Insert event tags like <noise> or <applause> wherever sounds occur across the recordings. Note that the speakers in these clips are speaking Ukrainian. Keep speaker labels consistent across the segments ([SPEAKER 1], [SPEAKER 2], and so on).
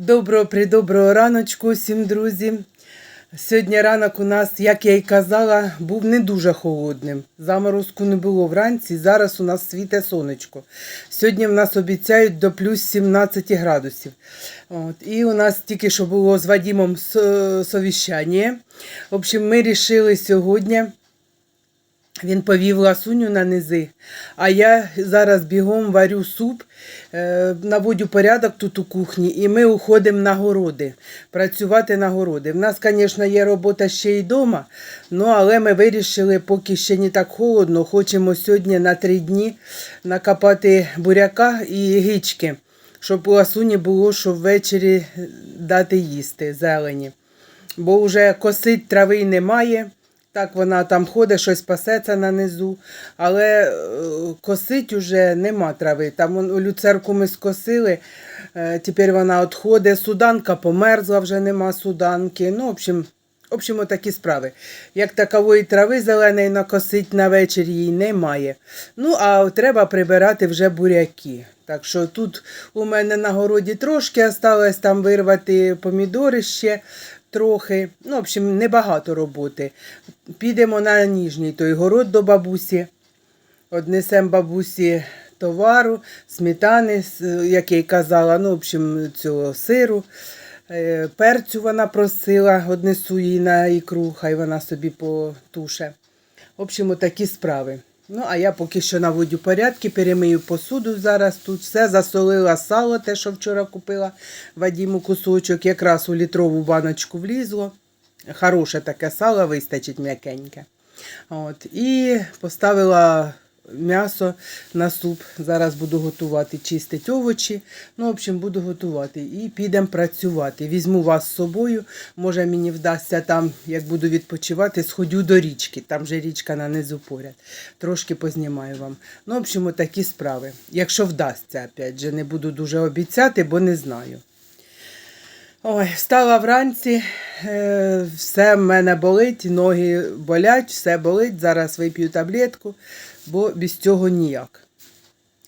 [SPEAKER 1] Доброго придоброго раночку всім друзі. Сьогодні ранок у нас, як я й казала, був не дуже холодним. Заморозку не було вранці, зараз у нас світе сонечко. Сьогодні в нас обіцяють до плюс 17 градусів. От. І у нас тільки що було з Вадимом со- совіщання. В общем, ми вирішили сьогодні. Він повів ласуню на низи, а я зараз бігом варю суп, е, наводю порядок тут у кухні, і ми уходимо на городи, працювати на городи. В нас, звісно, є робота ще й вдома, ну, але ми вирішили, поки ще не так холодно, хочемо сьогодні на три дні накопати буряка і гички, щоб у ласуні було, що ввечері дати їсти зелені. Бо вже косить трави немає. Так вона там ходить, щось пасеться на низу, але е, косить уже нема трави. Там люцерку ми скосили, е, тепер вона відходить, суданка померзла, вже нема суданки. Ну, в общем, в общем, отакі справи. Як такової трави зеленої накосить на вечір її немає. Ну, а треба прибирати вже буряки. Так що тут у мене на городі трошки осталось там вирвати помідори ще трохи. Ну, в общем, небагато роботи. Підемо на ніжній той город до бабусі. Однесемо бабусі товару, сметани, як я й казала, ну, в общем, цього сиру. Е, Перцю вона просила, однесу їй на ікру, хай вона собі потуше. В общем, такі справи. Ну, а я поки що наводю порядки, перемию посуду зараз тут. Все засолила сало, те, що вчора купила Вадіму кусочок, якраз у літрову баночку влізло. Хороше таке сало, вистачить м'якеньке. От. І поставила м'ясо на суп. Зараз буду готувати, чистити овочі. Ну, в общем, буду готувати. І підемо працювати. Візьму вас з собою. Може, мені вдасться там, як буду відпочивати, сходю до річки. Там же річка на низу поряд. Трошки познімаю вам. Ну, в общем, такі справи. Якщо вдасться, опять же, не буду дуже обіцяти, бо не знаю. Ой, встала вранці, е, все в мене болить, ноги болять, все болить. Зараз вип'ю таблетку, бо без цього ніяк.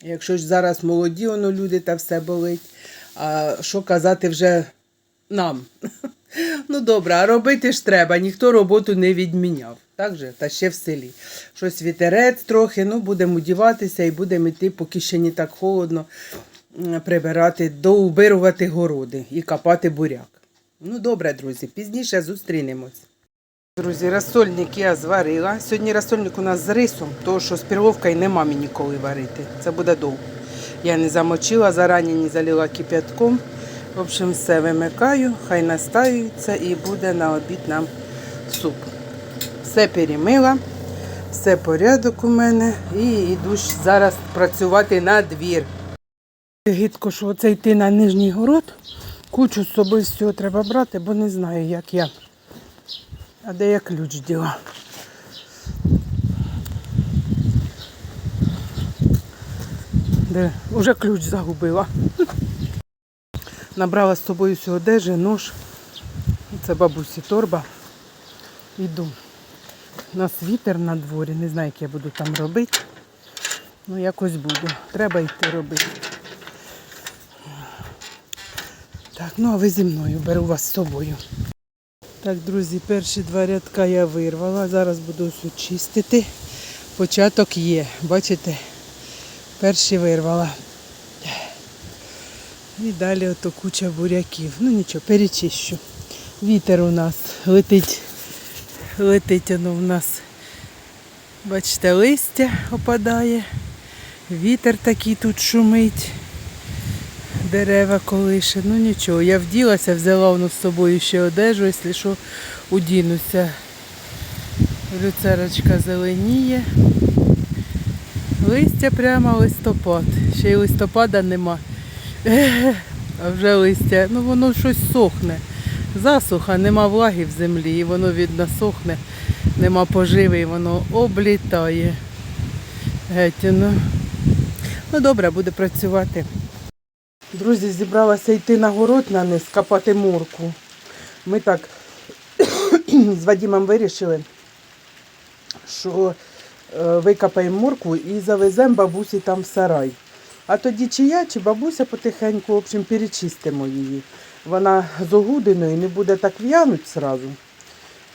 [SPEAKER 1] Якщо ж зараз молоді воно люди та все болить, а що казати вже нам? <laughs> Ну добре, а робити ж треба, ніхто роботу не відміняв. Так же? Та ще в селі. Щось вітерець трохи, ну будемо одіватися і будемо йти, поки ще не так холодно прибирати, доубирувати городи і копати буряк. Ну добре, друзі, пізніше зустрінемось. Друзі, розсольник я зварила. Сьогодні розсольник у нас з рисом, тому що з перловкою нема мені коли варити. Це буде довго. Я не замочила, зарані не залила кип'ятком. В общем, все вимикаю, хай настаюється і буде на обід нам суп. Все перемила, все порядок у мене і йду зараз працювати на двір. Гидко, що оце йти на нижній город. Кучу з собою всього треба брати, бо не знаю, як я. А де я ключ діла? Де? Уже ключ загубила. Набрала з собою всю одежі, нож. Це бабусі торба. Іду. У нас вітер на дворі, не знаю, як я буду там робити. Ну, якось буду. Треба йти робити. Так, ну а ви зі мною беру вас з собою. Так, друзі, перші два рядка я вирвала. Зараз буду все чистити. Початок є. Бачите? Перші вирвала. І далі ото куча буряків. Ну нічого, перечищу. Вітер у нас летить. Летить воно в нас. Бачите, листя опадає. Вітер такий тут шумить. Дерева колише. Ну нічого, я вділася, взяла воно з собою ще одежу, якщо що, удінуся. Люцерочка зеленіє. Листя прямо листопад. Ще й листопада нема. <laughs> А вже листя, ну воно щось сохне. Засуха, нема влаги в землі, і воно видно сохне, нема поживи, і воно облітає. Геть, ну. ну добре, буде працювати. Друзі, зібралася йти на город на низ, копати морку. Ми так <coughs> з Вадимом вирішили, що е, викопаємо моркву і завеземо бабусі там в сарай. А тоді чи я, чи бабуся потихеньку, в общем, перечистимо її. Вона з огудиною не буде так в'януть зразу.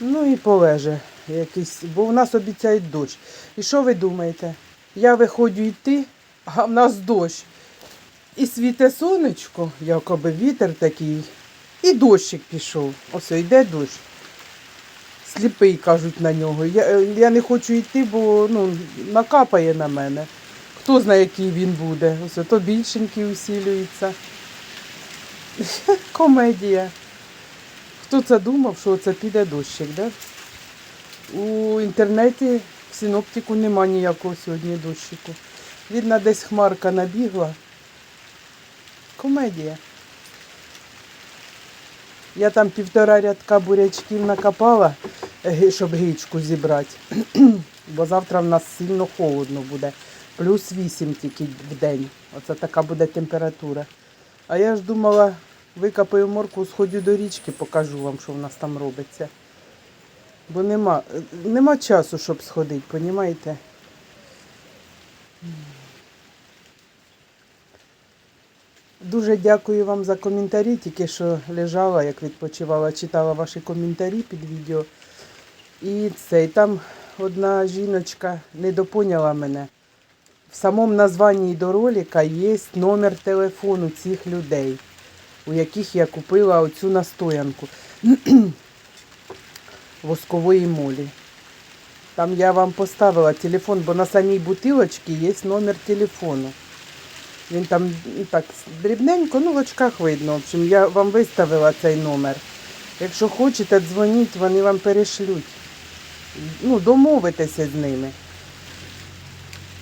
[SPEAKER 1] Ну і полеже якийсь, бо в нас обіцяють дощ. І що ви думаєте? Я виходжу йти, а в нас дощ. І світе сонечко, якоби вітер такий, і дощик пішов. Ось йде дощ. Сліпий кажуть на нього. Я, е, я не хочу йти, бо ну, накапає на мене. Хто знає, який він буде. Ось то більшенький усілюється. <laughs> Комедія. Хто це думав, що це піде дощик, да? У інтернеті в синоптику нема ніякого сьогодні дощику. Видно, десь хмарка набігла. Комедія. Я там півтора рядка бурячків накопала, е, щоб гичку зібрати. <clears throat> Бо завтра в нас сильно холодно буде. Плюс 8 тільки в день. Оце така буде температура. А я ж думала, викопаю морку, сходю до річки, покажу вам, що в нас там робиться. Бо нема, е, нема часу, щоб сходити, понімаєте? Дуже дякую вам за коментарі. Тільки що лежала, як відпочивала, читала ваші коментарі під відео. І це, і там одна жіночка не допоняла мене. В самому названні до ролика є номер телефону цих людей, у яких я купила оцю настоянку <clears throat> воскової молі. Там я вам поставила телефон, бо на самій бутилочці є номер телефону. Він там ну, так дрібненько, ну в очках видно. В общем, я вам виставила цей номер. Якщо хочете, дзвоніть, вони вам перешлють. Ну, домовитеся з ними.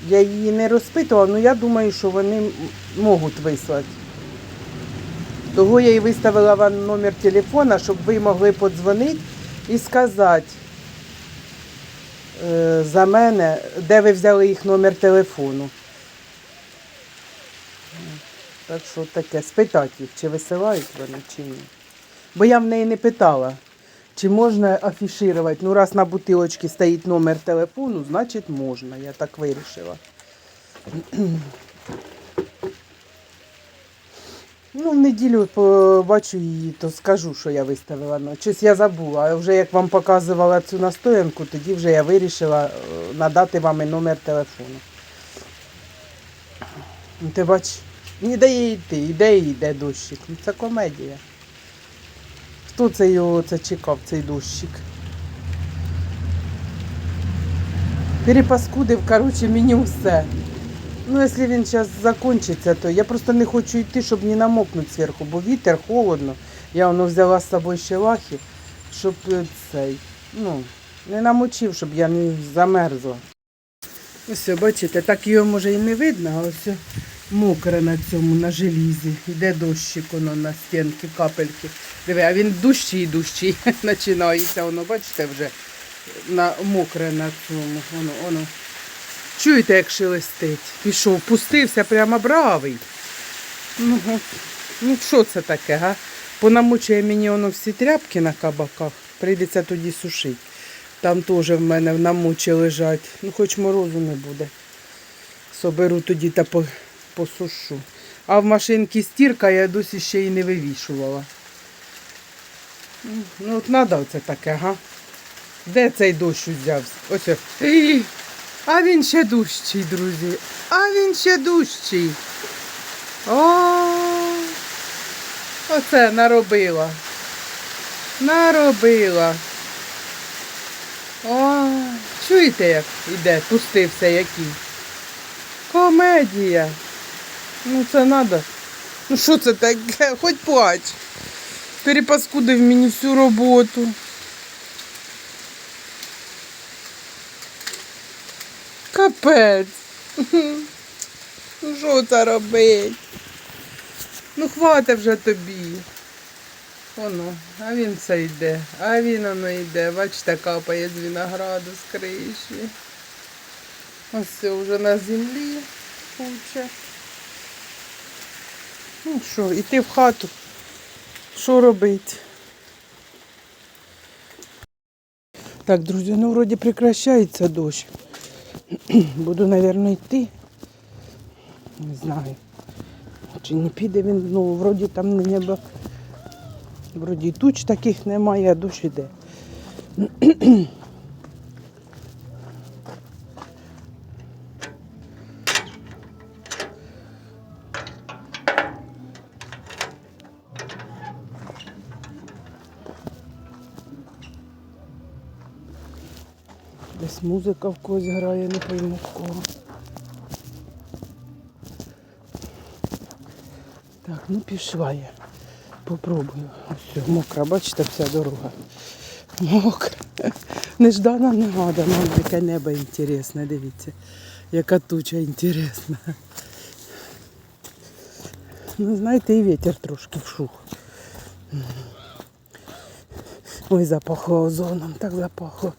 [SPEAKER 1] Я її не розпитувала, але я думаю, що вони можуть вислати. Того я і виставила вам номер телефона, щоб ви могли подзвонити і сказати е, за мене, де ви взяли їх номер телефону. Так що таке, спитати їх, чи висилають вони, чи ні. Бо я в неї не питала, чи можна афішувати. Ну, раз на бутилочці стоїть номер телефону, значить можна. Я так вирішила. <clears throat> Ну, в неділю побачу її, то скажу, що я виставила. Ну, щось я забула. А вже як вам показувала цю настоянку, тоді вже я вирішила е, надати вам і номер телефону. Ну, Ти бач, не дає йти, іде і йде дощик. Ну, це комедія. Хто це його це чекав, цей дощик? Перепаскудив, коротше, мені все. Ну, якщо він зараз закінчиться, то я просто не хочу йти, щоб не намокнути зверху, бо вітер, холодно. Я воно взяла з собою ще лахи, щоб е, цей, ну, не намочив, щоб я не замерзла. Ось, бачите, так його може і не видно, а ось мокре на цьому, на желізі. Іде дощик воно на стінки, капельки. Диви, а він дужчий і дужчий <laughs> починається. Воно, бачите, вже на, мокре на цьому. Воно, воно. Чуєте, як шелестить? Пішов, пустився прямо бравий. Ну, ну що це таке, га? Понамочує мені воно всі тряпки на кабаках, прийдеться тоді сушити. Там теж в мене в намочі лежать. Ну, хоч морозу не буде. Соберу тоді та по- посушу. А в машинці стірка я досі ще й не вивішувала. Ну, от треба це таке, га? Де цей дощ узявся? Ось. Ій! А він ще дужчий, друзі. А він ще дужчий. О, оце наробила. Наробила. О, чуєте, як іде, пустився який. Комедія. Ну це надо. Ну що це таке? <laughs> Хоч плач. Перепаскудив мені всю роботу. Капець. <laughs> Ну що це робить? Ну хвата вже тобі. Воно, а він все йде, а він воно йде. Бачите, капає з винограду з криші. Ось це вже на землі куча. Ну що, іти в хату. Що робити? Так, друзі, ну вроді прекращається дощ. <clears throat> Буду, мабуть, йти. Не знаю. Чи не піде він знову, вроді там небо. Вроді туч таких немає, а дощ іде. <clears throat> музика в когось грає, не пойму в кого. Так, ну пішла я. Попробую. Все, мокра, бачите, вся дорога. Мокра. Неждана, негадана, яке небо інтересне, дивіться. Яка туча інтересна. Ну, знаєте, і вітер трошки вшух. Ой, запахло озоном, так запахло.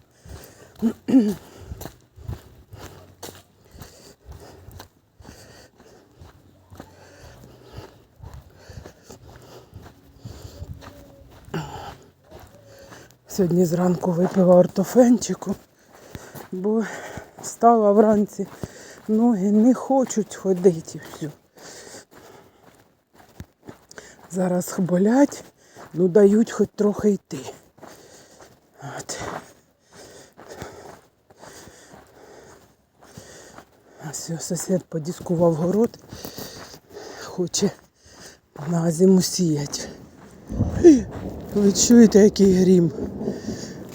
[SPEAKER 1] Сьогодні зранку випила ортофенчику, бо встала вранці, ноги не хочуть ходити. і все. Зараз болять, ну дають хоч трохи йти. От. Ось сусід подіскував город, хоче на зиму сіяти. Ви чуєте, який грім?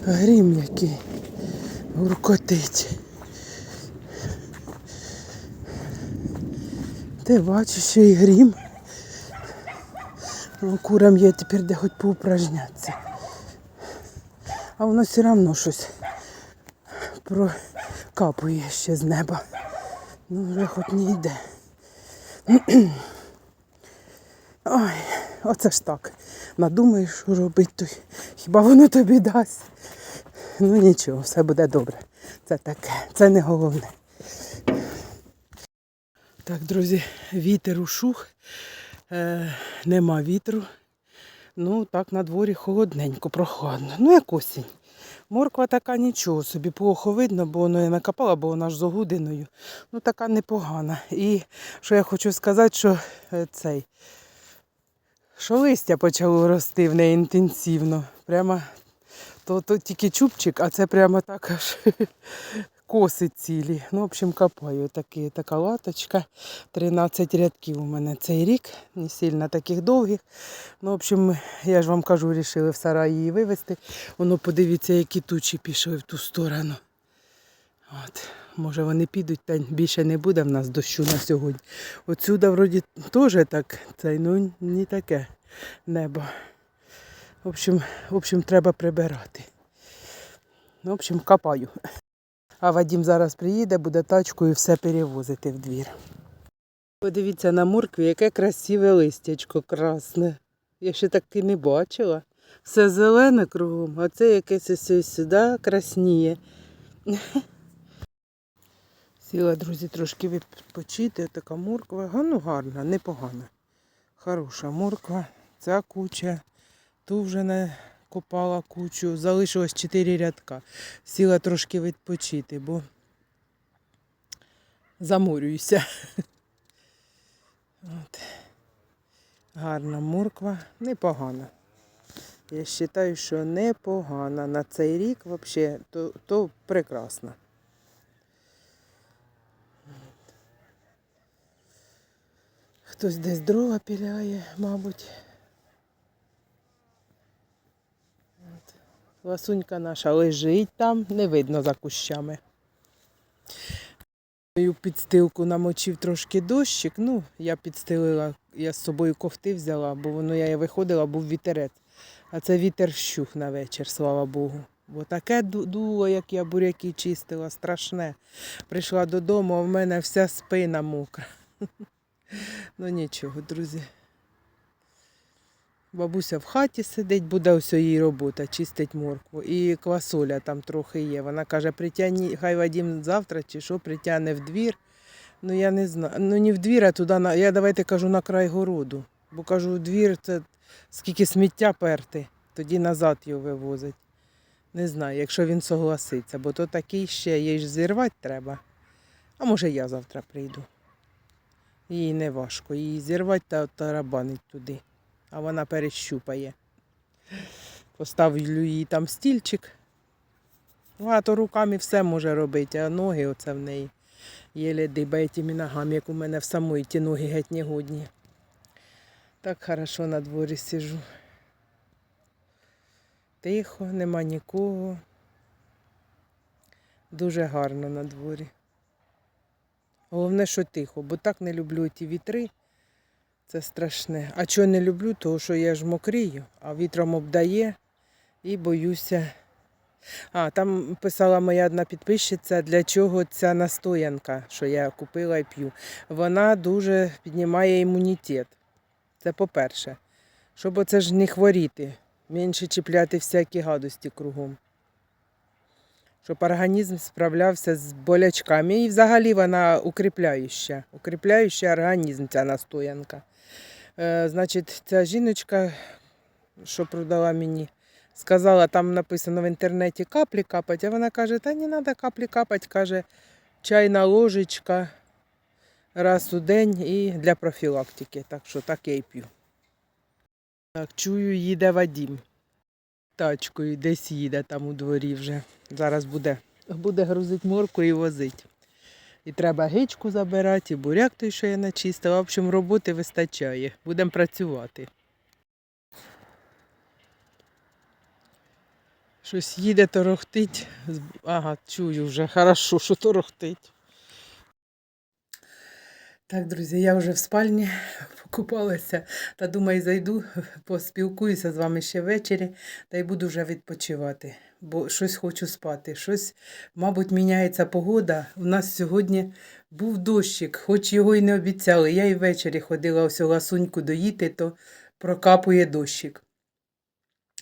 [SPEAKER 1] Грім який гуркотить. Ти бачиш, що і грім. Ну, Курам є тепер де хоч поупражнятися. А воно все одно щось прокапує ще з неба. Ну вже хоч не йде. <clears throat> Ой, оце ж так. Надумаєш, що робити, то хіба воно тобі дасть? Ну нічого, все буде добре. Це таке, це не головне. Так, друзі, вітер ушух, е, нема вітру. Ну, так, на дворі холодненько, прохладно. Ну, як осінь. Морква така нічого собі, плохо видно, бо воно я накопала, бо вона ж з огудиною. Ну, така непогана. І що я хочу сказати, що е, цей, що листя почало рости в неї інтенсивно. Прямо то, то тільки чубчик, а це прямо так аж <laughs> коси цілі. Ну, в общем, копаю такі, така латочка. 13 рядків у мене цей рік, не сильно таких довгих. Ну, в общем, я ж вам кажу, вирішили в сараї її вивезти. Воно подивіться, які тучі пішли в ту сторону. От. Може вони підуть, та більше не буде в нас дощу на сьогодні. Отсюда вроді теж так, цей, ну не таке небо. В общем, в общем, треба прибирати. В общем, копаю. А Вадим зараз приїде, буде тачкою все перевозити в двір. Подивіться на моркві, яке красиве листячко красне. Я ще таки не бачила. Все зелене кругом, а це якесь ось сюди красніє. Сіла, друзі, трошки відпочити. Така морква. Ну, гарна, непогана. Хороша морква. Ця куча. Ту вже не копала кучу. Залишилось 4 рядка. Сіла трошки відпочити, бо заморююся. <laughs> От. Гарна морква, непогана. Я вважаю, що непогана. На цей рік взагалі то, то прекрасно. Хтось десь дрова піляє, мабуть. Ласунька наша лежить там, не видно за кущами. Мою підстилку намочив трошки дощик. Ну, я підстелила, я з собою кофти взяла, бо воно я виходила, був вітерець. А це вітер вщух на вечір, слава Богу. Бо таке дуло, як я буряки чистила, страшне. Прийшла додому, а в мене вся спина мокра. <laughs> Ну нічого, друзі. Бабуся в хаті сидить, буде ось її робота, чистить моркву. І квасоля там трохи є. Вона каже, притягні, хай Вадім завтра чи що, притягне в двір. Ну я не знаю. Ну не в двір, а туди на. Я давайте кажу на край городу. Бо кажу, в двір це скільки сміття перти, тоді назад його вивозить. Не знаю, якщо він согласиться, бо то такий ще, їй ж зірвати треба. А може я завтра прийду. Їй не важко. Її зірвати та тарабанить туди. А вона перещупає. Поставлю їй там стільчик. Багато руками все може робити, а ноги оце в неї. Єле дибає тими ногами, як у мене в самої ті ноги геть не годні. Так хорошо на дворі сижу. Тихо, нема нікого. Дуже гарно на дворі. Головне, що тихо, бо так не люблю ті вітри. Це страшне. А чого не люблю, тому що я ж мокрію, а вітром обдає і боюся. А, там писала моя одна підписчиця, для чого ця настоянка, що я купила і п'ю. Вона дуже піднімає імунітет. Це по-перше. Щоб оце ж не хворіти, менше чіпляти всякі гадості кругом. Щоб організм справлявся з болячками. І взагалі вона укріпляюча. Укріпляюча організм ця настоянка. Е, значить, ця жіночка, що продала мені, сказала, там написано в інтернеті каплі капать, а вона каже, та не треба каплі капать, каже, чайна ложечка раз у день і для профілактики. Так що так я і п'ю. Так, чую, їде Вадім. Тачкою десь їде там у дворі вже. Зараз буде, буде грузити морку і возить. І треба гичку забирати, і буряк той, що я начистила. В общем, роботи вистачає. Будемо працювати. Щось їде, торохтить. Ага, чую вже, хорошо, що торохтить. Так, друзі, я вже в спальні покупалася та думаю, зайду, поспілкуюся з вами ще ввечері та й буду вже відпочивати, бо щось хочу спати. Щось, мабуть, міняється погода. У нас сьогодні був дощик, хоч його й не обіцяли. Я і ввечері ходила всю ласуньку доїти, то прокапує дощик.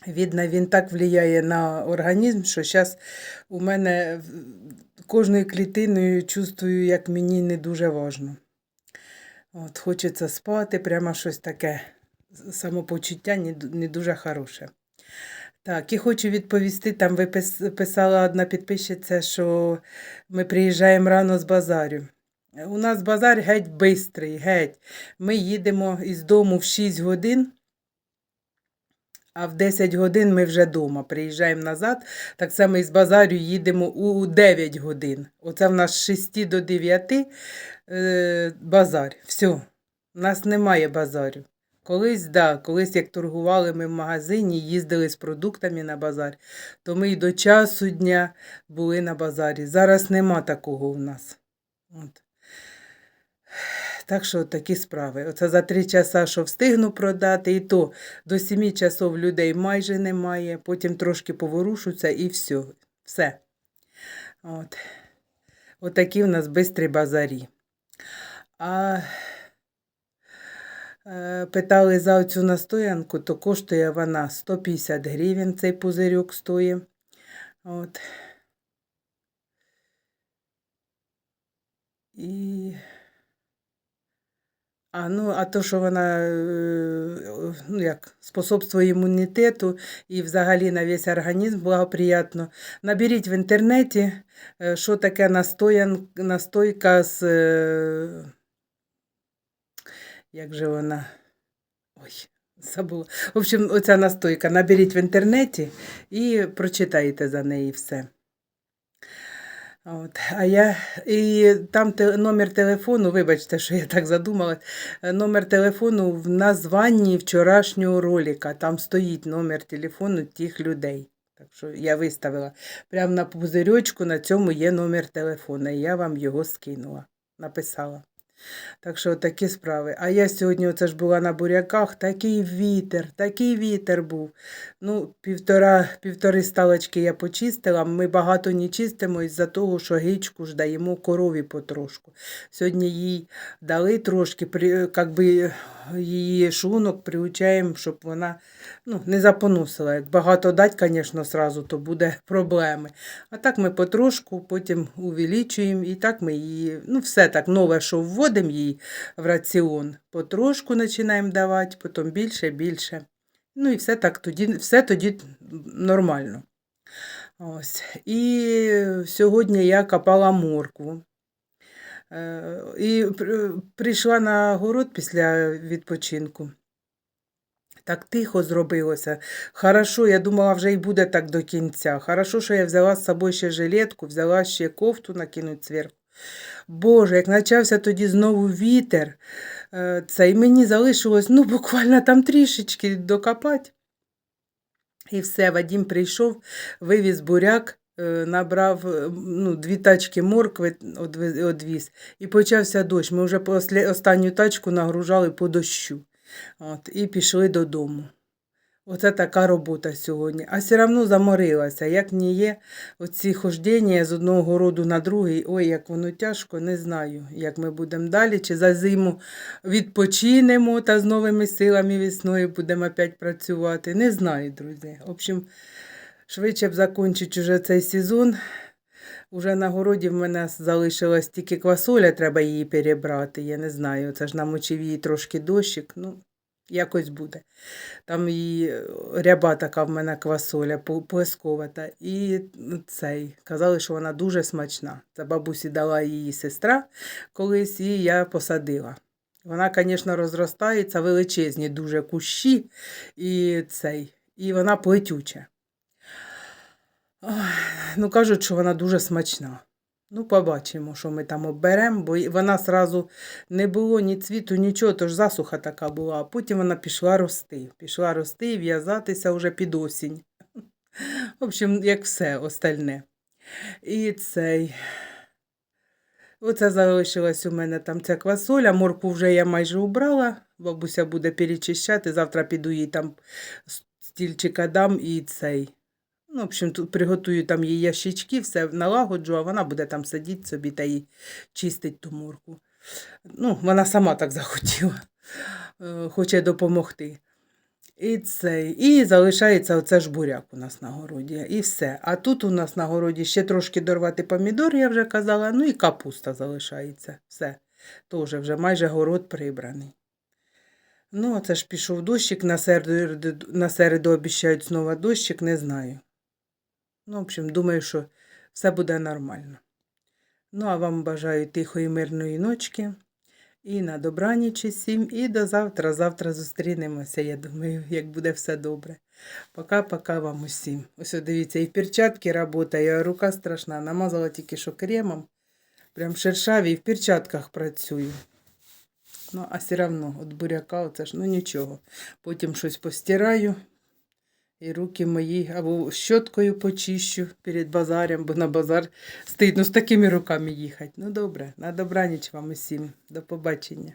[SPEAKER 1] Видно, він так впливає на організм, що зараз у мене кожною клітиною чувствую, як мені не дуже важно. От, хочеться спати, прямо щось таке самопочуття не, дуже хороше. Так, і хочу відповісти, там ви писала одна підписчиця, що ми приїжджаємо рано з базарю. У нас базар геть бистрий, геть. Ми їдемо із дому в 6 годин, а в 10 годин ми вже вдома. Приїжджаємо назад. Так само із базарю їдемо у 9 годин. Оце в нас з 6 до 9 е, базар. Все. У нас немає базарю. Колись, да, колись як торгували ми в магазині, їздили з продуктами на базар, то ми й до часу дня були на базарі. Зараз нема такого в нас. От. Так що такі справи. Оце за три часа, що встигну продати, і то до сімі часов людей майже немає, потім трошки поворушуться і все. Все. От. Отакі в нас бистрі базарі. А е, питали за цю настоянку, то коштує вона 150 гривень, цей пузирьок стоїть. От. І... А, ну, а то, що вона е, ну, як, способствує імунітету і взагалі на весь організм благоприятно. Наберіть в інтернеті, е, що таке настоян, настойка з. е, Як же вона? Ой, забула. В общем, оця настойка. Наберіть в інтернеті і прочитайте за неї все. От, а я і там те, номер телефону, вибачте, що я так задумалась, е, номер телефону в названні вчорашнього ролика. Там стоїть номер телефону тих людей. Так що я виставила. Прямо на пузирьочку на цьому є номер телефону. І я вам його скинула, написала. Так що такі справи. А я сьогодні оце ж була на буряках, такий вітер, такий вітер був. Ну, півтора, півтори сталочки я почистила. Ми багато не чистимо із-за того, що гичку ж даємо корові потрошку. Сьогодні їй дали трошки, при, як би її шлунок приучаємо, щоб вона ну, не запоносила. Як багато дать, звісно, сразу, то буде проблеми. А так ми потрошку, потім увеличуємо, і так ми її, ну, все так нове, що вводимо їй в раціон, потрошку починаємо давати, потім більше, більше. Ну і все так тоді, все тоді нормально. Ось. І сьогодні я копала моркву. Е, І прийшла на город після відпочинку. Так тихо зробилося. Хорошо, я думала, вже і буде так до кінця. Хорошо, що я взяла з собою ще жилетку, взяла ще кофту накинуть зверху. Боже, як почався тоді знову вітер, е, це і мені залишилось ну, буквально там трішечки докопати. І все, Вадім прийшов, вивіз буряк, е, набрав е, ну, дві тачки моркви одвіз, і почався дощ. Ми вже останню тачку нагружали по дощу. От, і пішли додому. Оце така робота сьогодні. А все одно заморилася. Як не є, оці хождення з одного городу на другий, ой, як воно тяжко, не знаю, як ми будемо далі, чи за зиму відпочинемо та з новими силами весною будемо опять працювати. Не знаю, друзі. В общем, швидше б закінчити вже цей сезон. Уже на городі в мене залишилась тільки квасоля, треба її перебрати. Я не знаю. Це ж намочив її трошки дощик. Ну, якось буде. Там і е, ряба така в мене квасоля, плесковата. І цей. Казали, що вона дуже смачна. Це бабусі дала її сестра колись, і я посадила. Вона, звісно, розростається, величезні дуже кущі, і цей, і вона плетюча. Ну, кажуть, що вона дуже смачна. Ну, побачимо, що ми там оберемо, бо вона сразу не було ні цвіту, нічого, тож засуха така була. А потім вона пішла рости. Пішла рости і в'язатися вже під осінь. В общем, як все остальне. І цей. Оце залишилась у мене там ця квасоля. Морку вже я майже убрала. Бабуся буде перечищати. Завтра піду їй там стільчика дам і цей. Ну, в общем, тут приготую там їй ящички, все налагоджу, а вона буде там сидіти собі та й чистить ту морку. Ну, вона сама так захотіла, Е, хоче допомогти. І цей, і залишається оце ж буряк у нас на городі. І все. А тут у нас на городі ще трошки дорвати помідор, я вже казала, ну і капуста залишається. Все. Тоже вже майже город прибраний. Ну, оце ж пішов дощик, на середу, на середу обіцяють знову дощик, не знаю. Ну, в общем, думаю, що все буде нормально. Ну, а вам бажаю тихої мирної ночки. І на добраніч усім, і до завтра. Завтра зустрінемося, я думаю, як буде все добре. Пока-пока вам усім. Ось дивіться, і в перчатки працює, рука страшна. Намазала тільки що кремом. Прям шершаві, і в перчатках працюю. Ну, а все одно, от буряка, оце ж, ну нічого. Потім щось постираю. І руки мої або щоткою почищу перед базарем, бо на базар стидно з такими руками їхати. Ну добре, на добраніч вам усім. До побачення.